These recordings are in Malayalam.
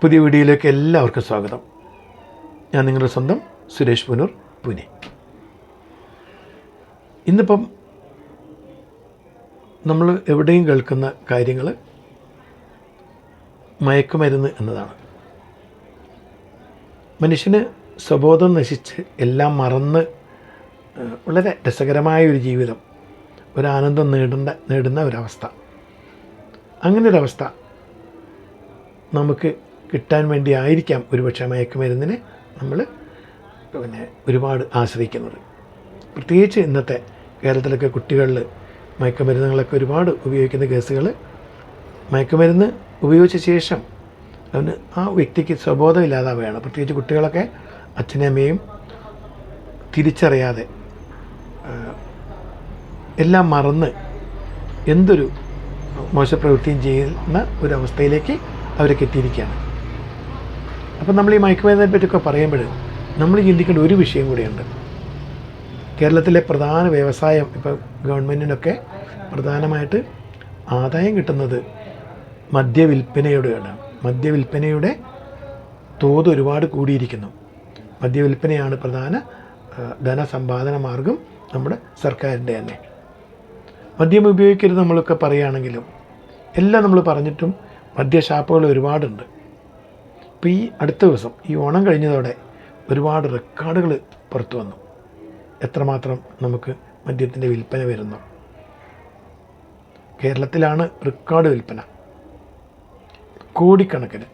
പുതിയ വീഡിയോയിലേക്ക് എല്ലാവർക്കും സ്വാഗതം. ഞാൻ നിങ്ങളുടെ സ്വന്തം സുരേഷ് പുനൂർ പൂനെ. ഇന്നിപ്പം നമ്മൾ എവിടെയും കേൾക്കുന്ന കാര്യങ്ങൾ മയക്കുമരുന്ന് എന്നതാണ്. മനുഷ്യന് സ്വബോധം നശിച്ച് എല്ലാം മറന്ന് വളരെ രസകരമായ ഒരു ജീവിതം ഒരാനന്ദം നേടേണ്ട നേടുന്ന ഒരവസ്ഥ. അങ്ങനെ ഒരവസ്ഥ നമുക്ക് കിട്ടാൻ വേണ്ടി ആയിരിക്കാം ഒരുപക്ഷെ മയക്കുമരുന്നിനെ നമ്മൾ പിന്നെ ഒരുപാട് ആശ്രയിക്കുന്നത്. പ്രത്യേകിച്ച് ഇന്നത്തെ കേരളത്തിലൊക്കെ കുട്ടികളിൽ മയക്കുമരുന്നുകളൊക്കെ ഒരുപാട് ഉപയോഗിക്കുന്ന കേസുകൾ മയക്കുമരുന്ന് ഉപയോഗിച്ച ശേഷം അവന് ആ വ്യക്തിക്ക് സ്വബോധം ഇല്ലാതാവുകയാണ് പ്രത്യേകിച്ച് കുട്ടികളൊക്കെ അച്ഛനമ്മയും തിരിച്ചറിയാതെ എല്ലാം മറന്ന് എന്തൊരു മോശപ്രവൃത്തിയും ചെയ്യുന്ന ഒരവസ്ഥയിലേക്ക് അവരൊക്കെ എത്തിയിരിക്കുകയാണ് അപ്പം നമ്മൾ ഈ മയക്കുമരുന്നിനെ പറ്റിയൊക്കെ പറയുമ്പോൾ നമ്മൾ ചിന്തിക്കേണ്ട ഒരു വിഷയം കൂടിയുണ്ട്. കേരളത്തിലെ പ്രധാന വ്യവസായം ഇപ്പോൾ ഗവൺമെന്റിനൊക്കെ പ്രധാനമായിട്ട് ആദായം കിട്ടുന്നത് മദ്യവിൽപ്പനയോടെയാണ് മദ്യവിൽപ്പനയുടെ തോത് ഒരുപാട് കൂടിയിരിക്കുന്നു. മദ്യവിൽപ്പനയാണ് പ്രധാന ധനസമ്പാദന മാർഗം നമ്മുടെ സർക്കാരിന്റെ തന്നെ. മദ്യം ഉപയോഗിക്കരുത് നമ്മളൊക്കെ പറയുകയാണെങ്കിലും എല്ലാം നമ്മൾ പറഞ്ഞിട്ടും മദ്യഷാപ്പുകൾ ഒരുപാടുണ്ട്. ഇപ്പോൾ ഈ അടുത്ത ദിവസം ഈ ഓണം കഴിഞ്ഞതോടെ ഒരുപാട് റെക്കോർഡുകൾ പുറത്തു വന്നു. എത്രമാത്രം നമുക്ക് മദ്യത്തിന്റെ വിൽപ്പന വരുന്നു. കേരളത്തിലാണ് റെക്കോർഡ് വിൽപ്പന. കോടിക്കണക്കിന്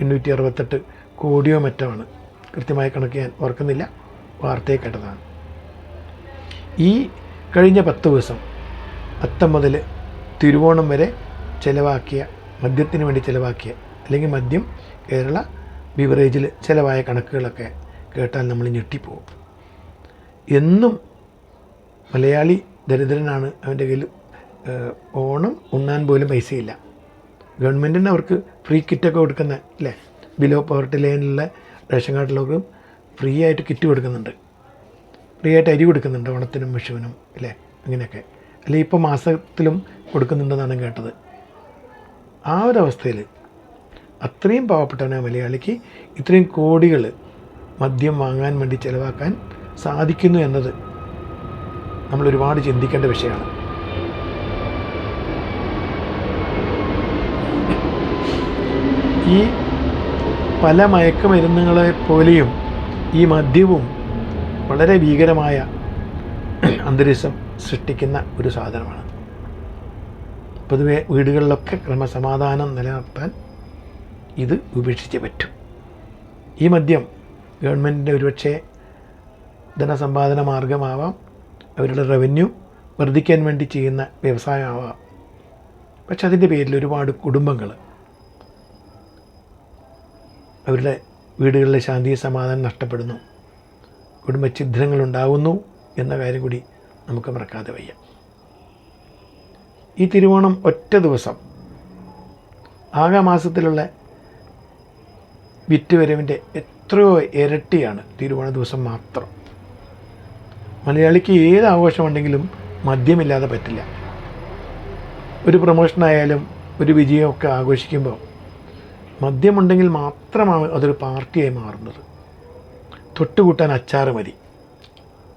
എണ്ണൂറ്റി അറുപത്തെട്ട് കോടിയോ മറ്റോ ആണ്. കൃത്യമായ കണക്ക് ഞാൻ ഓർക്കുന്നില്ല. വാർത്തയെ കേട്ടതാണ്. ഈ കഴിഞ്ഞ പത്ത് ദിവസം അത്തം മുതൽ തിരുവോണം വരെ ചിലവാക്കിയ മദ്യത്തിന് വേണ്ടി ചിലവാക്കിയ അല്ലെങ്കിൽ മദ്യം കേരള ബിവറേജിൽ ചിലവായ കണക്കുകളൊക്കെ കേട്ടാൽ നമ്മൾ ഞെട്ടിപ്പോവും. എന്നും മലയാളി ദരിദ്രനാണ് അവന്റെ കയ്യിൽ ഓണം ഉണ്ണാൻ പോലും പൈസയില്ല. ഗവൺമെന്റിന് അവർക്ക് ഫ്രീ കിറ്റൊക്കെ കൊടുക്കുന്ന അല്ലേ? ബിലോ പവർട്ടി ലൈനിലുള്ള റേഷൻ കാർഡിലൊക്കെ ഫ്രീ ആയിട്ട് കിറ്റ് കൊടുക്കുന്നുണ്ട്. ഫ്രീ ആയിട്ട് അരി കൊടുക്കുന്നുണ്ട് ഓണത്തിനും വിഷുവിനും അല്ലേ? അങ്ങനെയൊക്കെ അല്ലെങ്കിൽ ഇപ്പോൾ മാസത്തിലും കൊടുക്കുന്നുണ്ടെന്നാണ് കേട്ടത്. ആ ഒരു അവസ്ഥയിൽ അത്രയും പാവപ്പെട്ടവനായ മലയാളിക്ക് ഇത്രയും കോടികൾ മദ്യം വാങ്ങാൻ വേണ്ടി ചിലവാക്കാൻ സാധിക്കുന്നു എന്നത് നമ്മൾ ഒരുപാട് ചിന്തിക്കേണ്ട വിഷയമാണ്. ഈ പല മയക്കുമരുന്നുകളെ പോലെയും ഈ മദ്യവും വളരെ ഭീകരമായ അന്തരീക്ഷം സൃഷ്ടിക്കുന്ന ഒരു സാധനമാണ്. പൊതുവെ വീടുകളിലൊക്കെ ക്രമസമാധാനം നിലനിർത്താൻ ഇത് ഉപേക്ഷിച്ചേ പറ്റും. ഈ മദ്യം ഗവൺമെന്റിന്റെ ഒരുപക്ഷെ ധനസമ്പാദന മാർഗമാവാം അവരുടെ റവന്യൂ വർദ്ധിക്കാൻ വേണ്ടി ചെയ്യുന്ന വ്യവസായമാവാം. പക്ഷെ അതിന്റെ പേരിൽ ഒരുപാട് കുടുംബങ്ങൾ അവരുടെ വീടുകളിലെ ശാന്തി സമാധാനം നഷ്ടപ്പെടുന്നു. കുടുംബഛിദ്രങ്ങളുണ്ടാവുന്നു എന്ന കാര്യം കൂടി നമുക്ക് മറക്കാതെ വയ്യ. ഈ തിരുവോണം ഒറ്റ ദിവസം ആകാമാസത്തിലുള്ള വിറ്റുവരവിന്റെ എത്രയോ ഇരട്ടിയാണ് തിരുവോണ ദിവസം മാത്രം. മലയാളിക്ക് ഏത് ആഘോഷമുണ്ടെങ്കിലും മദ്യമില്ലാതെ പറ്റില്ല. ഒരു പ്രൊമോഷനായാലും ഒരു വിജയമൊക്കെ ആഘോഷിക്കുമ്പോൾ മദ്യമുണ്ടെങ്കിൽ മാത്രമാണ് അതൊരു പാർട്ടിയായി മാറുന്നത്. തൊട്ടുകൂട്ടാൻ അച്ചാറ് മതി.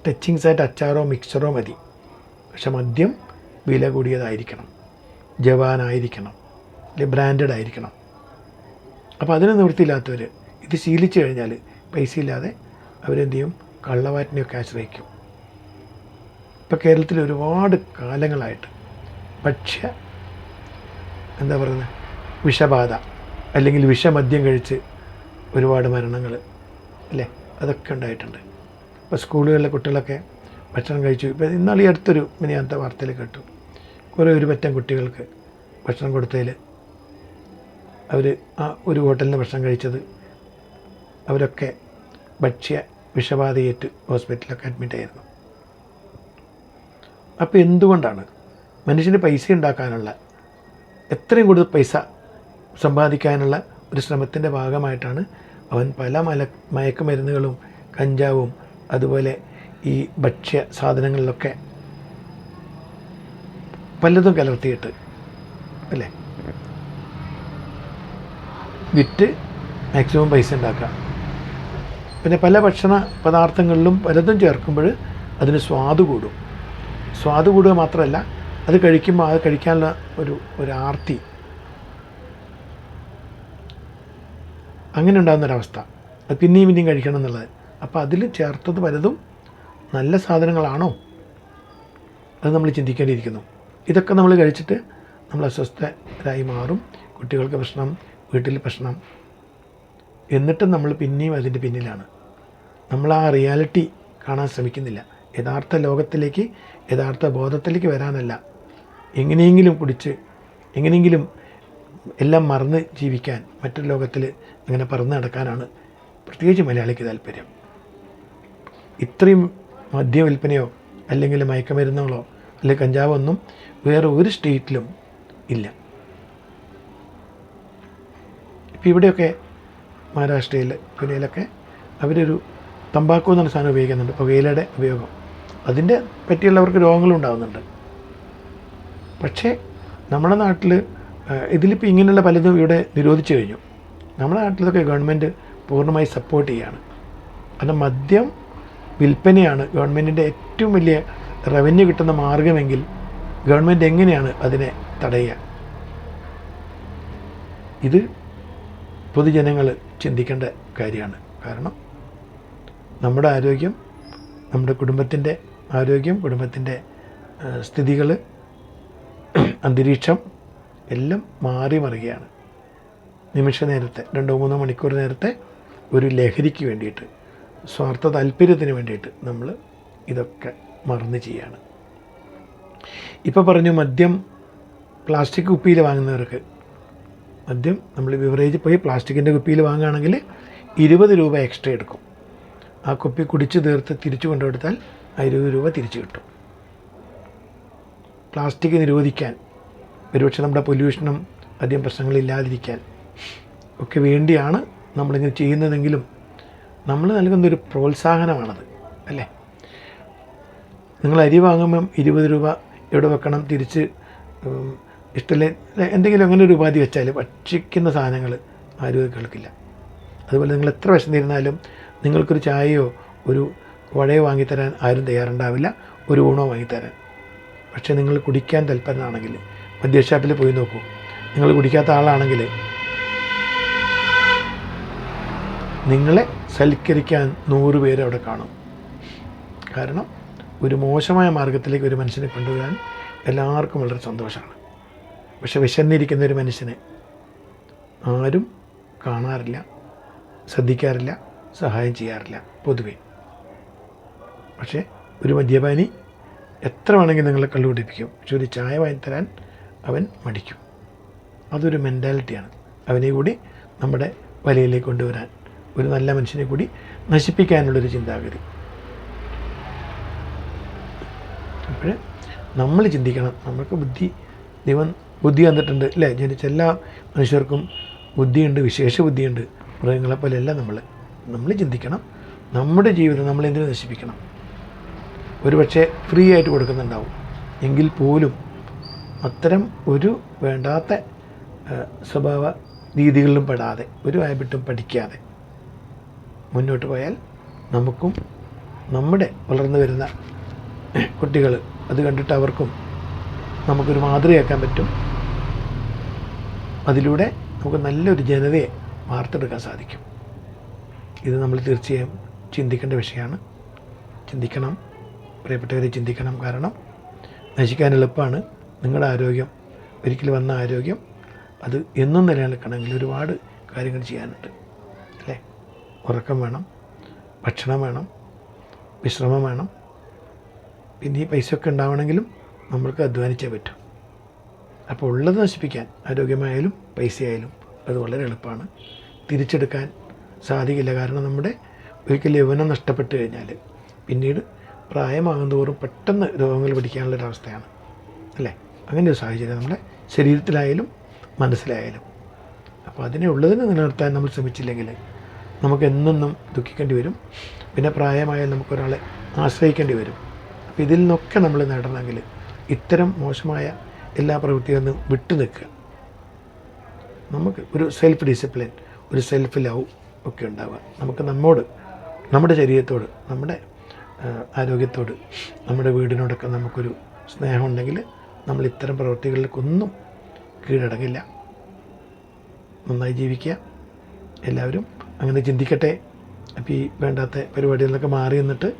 ടച്ചിങ്സ് ആയിട്ട് അച്ചാറോ മിക്സറോ മതി. പക്ഷെ മദ്യം വില കൂടിയതായിരിക്കണം. ജവാനായിരിക്കണം. അല്ലെങ്കിൽ ബ്രാൻഡഡ് ആയിരിക്കണം അപ്പോൾ അതിന് നിവൃത്തിയില്ലാത്തവർ ഇത് ശീലിച്ചു കഴിഞ്ഞാൽ പൈസ ഇല്ലാതെ അവരെന്ത് ചെയ്യും കള്ളവാറ്റിനെയൊക്കെ ആശ്രയിക്കും. ഇപ്പോൾ കേരളത്തിൽ ഒരുപാട് കാലങ്ങളായിട്ട് ഭക്ഷ്യ എന്താ പറയുന്നത് വിഷബാധ അല്ലെങ്കിൽ വിഷമദ്യം കഴിച്ച് ഒരുപാട് മരണങ്ങൾ അല്ലേ? അതൊക്കെ ഉണ്ടായിട്ടുണ്ട്. ഇപ്പോൾ സ്കൂളുകളിലെ കുട്ടികളൊക്കെ ഭക്ഷണം കഴിച്ചു. ഇപ്പോൾ ഇന്നാൾ ഈ അടുത്തൊരു മിനിയാത്ത വാർത്തയിൽ കേട്ടു. കുറേ ഒരു പറ്റം കുട്ടികൾക്ക് ഭക്ഷണം കൊടുത്തതിൽ അവർ ആ ഒരു ഹോട്ടലിൽ നിന്ന് ഭക്ഷണം കഴിച്ചത്. അവരൊക്കെ ഭക്ഷ്യ വിഷബാധയേറ്റ് ഹോസ്പിറ്റലിലൊക്കെ അഡ്മിറ്റായിരുന്നു അപ്പോൾ എന്തുകൊണ്ടാണ് മനുഷ്യന് പൈസ ഉണ്ടാക്കാനുള്ള എത്രയും കൂടുതൽ പൈസ സമ്പാദിക്കാനുള്ള ഒരു ശ്രമത്തിന്റെ ഭാഗമായിട്ടാണ് അവൻ പല മല മയക്കുമരുന്നുകളും കഞ്ചാവും അതുപോലെ ഈ ഭക്ഷ്യ സാധനങ്ങളിലൊക്കെ പലതും കലർത്തിയിട്ട് അല്ലേ? വിറ്റ് മാക്സിമം പൈസ ഉണ്ടാക്കുക. പിന്നെ പല ഭക്ഷണ പദാർത്ഥങ്ങളിലും പലതും ചേർക്കുമ്പോൾ അതിന് സ്വാദ് കൂടും. സ്വാദ് കൂടുക മാത്രമല്ല അത് കഴിക്കുമ്പോൾ അത് കഴിക്കാനുള്ള ഒരു ഒരു ആർത്തി. അങ്ങനെ ഉണ്ടാകുന്നൊരവസ്ഥ അത് പിന്നെയും പിന്നെയും കഴിക്കണം എന്നുള്ളത്. അപ്പോൾ അതിൽ ചേർത്തത് പലതും നല്ല സാധനങ്ങളാണോ? അത് നമ്മൾ ചിന്തിക്കേണ്ടിയിരിക്കുന്നു. ഇതൊക്കെ നമ്മൾ കഴിച്ചിട്ട് നമ്മൾ അസ്വസ്ഥരായി മാറും. കുട്ടികൾക്ക് പ്രശ്നം വീട്ടിൽ പ്രശ്നം. എന്നിട്ടും നമ്മൾ പിന്നെയും അതിന്റെ പിന്നിലാണ്. നമ്മൾ ആ റിയാലിറ്റി കാണാൻ ശ്രമിക്കുന്നില്ല. യഥാർത്ഥ ലോകത്തിലേക്ക് യഥാർത്ഥ ബോധത്തിലേക്ക് വരാനല്ല. എങ്ങനെയെങ്കിലും കുടിച്ച് എങ്ങനെയെങ്കിലും എല്ലാം മറന്ന് ജീവിക്കാൻ മറ്റൊരു ലോകത്തിൽ ഇങ്ങനെ പറന്ന് നടക്കാനാണ് പ്രത്യേകിച്ച് മലയാളിക്ക് താല്പര്യം. ഇത്രയും മദ്യവിൽപ്പനയോ അല്ലെങ്കിൽ മയക്കുമരുന്നുകളോ അല്ലെങ്കിൽ കഞ്ചാവൊന്നും വേറെ ഒരു സ്റ്റേറ്റിലും ഇല്ല. ഇപ്പം ഇവിടെയൊക്കെ മഹാരാഷ്ട്രയിൽ പുനെയിലൊക്കെ അവരൊരു തമ്പാക്കു എന്നുള്ള സാധനം ഉപയോഗിക്കുന്നുണ്ട്. പുകയിലയുടെ ഉപയോഗം. അതിന്റെ പറ്റിയുള്ളവർക്ക് രോഗങ്ങളുണ്ടാകുന്നുണ്ട് പക്ഷേ നമ്മുടെ നാട്ടിൽ ഇതിലിപ്പോൾ ഇങ്ങനെയുള്ള പലതും ഇവിടെ നിരോധിച്ചു കഴിഞ്ഞു. നമ്മുടെ നാട്ടിലൊക്കെ ഗവൺമെന്റ് പൂർണമായി സപ്പോർട്ട് ചെയ്യുകയാണ്. കാരണം മദ്യം വിൽപ്പനയാണ് ഗവൺമെന്റിന്റെ ഏറ്റവും വലിയ റവന്യൂ കിട്ടുന്ന മാർഗമെങ്കിൽ ഗവൺമെന്റ് എങ്ങനെയാണ് അതിനെ തടയുക? ഇത് പൊതുജനങ്ങൾ ചിന്തിക്കേണ്ട കാര്യമാണ്. കാരണം നമ്മുടെ ആരോഗ്യം നമ്മുടെ കുടുംബത്തിന്റെ ആരോഗ്യം കുടുംബത്തിന്റെ സ്ഥിതികൾ അന്തരീക്ഷം എല്ലാം മാറി മറിയുകയാണ്. നിമിഷ നേരത്തെ രണ്ടോ മൂന്നോ മണിക്കൂർ നേരത്തെ ഒരു ലഹരിക്ക് വേണ്ടിയിട്ട് സ്വാർത്ഥ താല്പര്യത്തിന് വേണ്ടിയിട്ട് നമ്മൾ ഇതൊക്കെ മറന്ന് ചെയ്യാണ് ഇപ്പോൾ പറഞ്ഞു മദ്യം പ്ലാസ്റ്റിക് കുപ്പിയിൽ വാങ്ങുന്നവർക്ക് മദ്യം നമ്മൾ ബിവറേജ് പോയി പ്ലാസ്റ്റിക്കിന്റെ കുപ്പിയിൽ വാങ്ങുകയാണെങ്കിൽ ഇരുപത് രൂപ എക്സ്ട്രാ എടുക്കും. ആ കുപ്പി കുടിച്ച് തീർത്ത് തിരിച്ചു കൊണ്ടുകൊടുത്താൽ ആ ഇരുപത് രൂപ തിരിച്ചു കിട്ടും. പ്ലാസ്റ്റിക് നിരോധിക്കാൻ ഒരുപക്ഷെ നമ്മുടെ പൊല്യൂഷനും അധികം പ്രശ്നങ്ങളില്ലാതിരിക്കാൻ ഒക്കെ വേണ്ടിയാണ് നമ്മളിങ്ങനെ ചെയ്യുന്നതെങ്കിലും നമ്മൾ നൽകുന്നൊരു പ്രോത്സാഹനമാണത് അല്ലേ? നിങ്ങൾ അരി വാങ്ങുമ്പം ഇരുപത് രൂപ എവിടെ വെക്കണം തിരിച്ച് ഇഷ്ടമില്ല. എന്തെങ്കിലും അങ്ങനെ ഒരു ഉപാധി വെച്ചാൽ ഭക്ഷിക്കുന്ന സാധനങ്ങൾ ആരും കേൾക്കില്ല. അതുപോലെ നിങ്ങൾ എത്ര വിശന്നിരുന്നാലും നിങ്ങൾക്കൊരു ചായയോ ഒരു വഴയോ വാങ്ങിത്തരാൻ ആരും തയ്യാറുണ്ടാവില്ല. ഒരു ഊണോ വാങ്ങിത്തരാൻ. പക്ഷേ നിങ്ങൾ കുടിക്കാൻ തൽപ്പരനാണെങ്കിൽ മദ്യഷാപ്പിൽ പോയി നോക്കൂ. നിങ്ങൾ കുടിക്കാത്ത ആളാണെങ്കിൽ നിങ്ങളെ സൽക്കരിക്കാൻ നൂറ് പേര് അവിടെ കാണും. കാരണം ഒരു മോശമായ മാർഗത്തിലേക്ക് ഒരു മനുഷ്യനെ കൊണ്ടുവരാൻ എല്ലാവർക്കും വളരെ സന്തോഷമാണ്. പക്ഷെ വിശന്നിരിക്കുന്ന ഒരു മനുഷ്യനെ ആരും കാണാറില്ല ശ്രദ്ധിക്കാറില്ല സഹായം ചെയ്യാറില്ല പൊതുവെ. പക്ഷേ ഒരു മദ്യപാനി എത്ര വേണമെങ്കിൽ നിങ്ങളെ കള്ളു കുടിപ്പിക്കും പക്ഷെ ഒരു ചായ വാങ്ങി തരാൻ അവൻ മടിക്കും. അതൊരു മെന്റാലിറ്റിയാണ് അവനെ കൂടി നമ്മുടെ വലയിലേക്ക് കൊണ്ടുവരാൻ ഒരു നല്ല മനുഷ്യനെ കൂടി നശിപ്പിക്കാനുള്ളൊരു ചിന്താഗതി. അപ്പോൾ നമ്മൾ ചിന്തിക്കണം. നമുക്ക് ബുദ്ധി ദൈവം ബുദ്ധി വന്നിട്ടുണ്ട് അല്ലേ? ജനിച്ച എല്ലാ മനുഷ്യർക്കും ബുദ്ധിയുണ്ട് വിശേഷ ബുദ്ധിയുണ്ട്. മൃഗങ്ങളെ പോലെയല്ല നമ്മൾ നമ്മൾ ചിന്തിക്കണം. നമ്മുടെ ജീവിതം നമ്മൾ എന്തിനു നശിപ്പിക്കണം? ഒരു പക്ഷേ ഫ്രീ ആയിട്ട് കൊടുക്കുന്നുണ്ടാവും. എങ്കിൽ പോലും അത്തരം ഒരു വേണ്ടാത്ത സ്വഭാവ രീതികളിലും പെടാതെ ഒരു ഹാബിറ്റും പഠിക്കാതെ മുന്നോട്ട് പോയാൽ നമുക്കും നമ്മുടെ വളർന്നു വരുന്ന കുട്ടികൾ അത് കണ്ടിട്ട് അവർക്കും നമുക്കൊരു മാതൃകയാക്കാൻ പറ്റും. അതിലൂടെ നമുക്ക് നല്ലൊരു ജനതയെ വാർത്തെടുക്കാൻ സാധിക്കും. ഇത് നമ്മൾ തീർച്ചയായും ചിന്തിക്കേണ്ട വിഷയമാണ്. ചിന്തിക്കണം. പ്രിയപ്പെട്ടവരെ ചിന്തിക്കണം. കാരണം നശിക്കാൻ എളുപ്പമാണ്. നിങ്ങളുടെ ആരോഗ്യം ഒരിക്കൽ വന്ന ആരോഗ്യം അത് എന്നും നിലനിൽക്കണമെങ്കിൽ ഒരുപാട് കാര്യങ്ങൾ ചെയ്യാനുണ്ട്. അല്ലേ? ഉറക്കം വേണം ഭക്ഷണം വേണം വിശ്രമം വേണം. പിന്നെ ഈ പൈസയൊക്കെ ഉണ്ടാവണമെങ്കിലും നമ്മൾക്ക് അധ്വാനിച്ചേ പറ്റൂ. അപ്പോൾ ഉള്ളത് നശിപ്പിക്കാൻ ആരോഗ്യമായാലും പൈസയായാലും അത് വളരെ എളുപ്പമാണ്. തിരിച്ചെടുക്കാൻ സാധിക്കില്ല. കാരണം നമ്മുടെ ഒരിക്കൽ യൗവനം നഷ്ടപ്പെട്ട് കഴിഞ്ഞാൽ പിന്നീട് പ്രായമാകും തോറും പെട്ടെന്ന് രോഗങ്ങൾ പിടിക്കാനുള്ളൊരവസ്ഥയാണ്. അല്ലേ? അങ്ങനെ ഒരു സാഹചര്യം നമ്മുടെ ശരീരത്തിലായാലും മനസ്സിലായാലും. അപ്പോൾ അതിനെ ഉള്ളതിനെ നിലനിർത്താൻ നമ്മൾ ശ്രമിച്ചില്ലെങ്കിൽ നമുക്ക് എന്നെന്നും ദുഃഖിക്കേണ്ടി വരും. പിന്നെ പ്രായമായാൽ നമുക്കൊരാളെ ആശ്രയിക്കേണ്ടി വരും. അപ്പോൾ ഇതിൽ നിന്നൊക്കെ നമ്മൾ നേടണമെങ്കിൽ ഇത്തരം മോശമായ എല്ലാ പ്രവൃത്തിയിൽ നിന്നും വിട്ടു നിൽക്കുക. നമുക്ക് ഒരു സെൽഫ് ഡിസിപ്ലിൻ ഒരു സെൽഫ് ലവ് ഒക്കെ ഉണ്ടാവുക. നമുക്ക് നമ്മോട് നമ്മുടെ ശരീരത്തോട് നമ്മുടെ ആരോഗ്യത്തോട് നമ്മുടെ വീടിനോടൊക്കെ നമുക്കൊരു സ്നേഹമുണ്ടെങ്കിൽ നമ്മൾ ഇത്തരം പ്രവൃത്തികളിലേക്കൊന്നും കീഴടങ്ങില്ല. നന്നായി ജീവിക്കുക. എല്ലാവരും അങ്ങനെ ചിന്തിക്കട്ടെ. അപ്പോൾ ഈ വേണ്ടാത്ത പരിപാടികളിലൊക്കെ മാറി നിന്നിട്ട്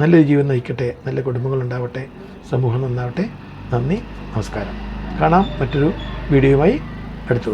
നല്ലൊരു ജീവിതം നയിക്കട്ടെ. നല്ല കുടുംബങ്ങളുണ്ടാവട്ടെ സമൂഹം നന്നാവട്ടെ. നന്ദി നമസ്കാരം. കാണാം മറ്റൊരു വീഡിയോയുമായി അടുത്ത ദിവസം.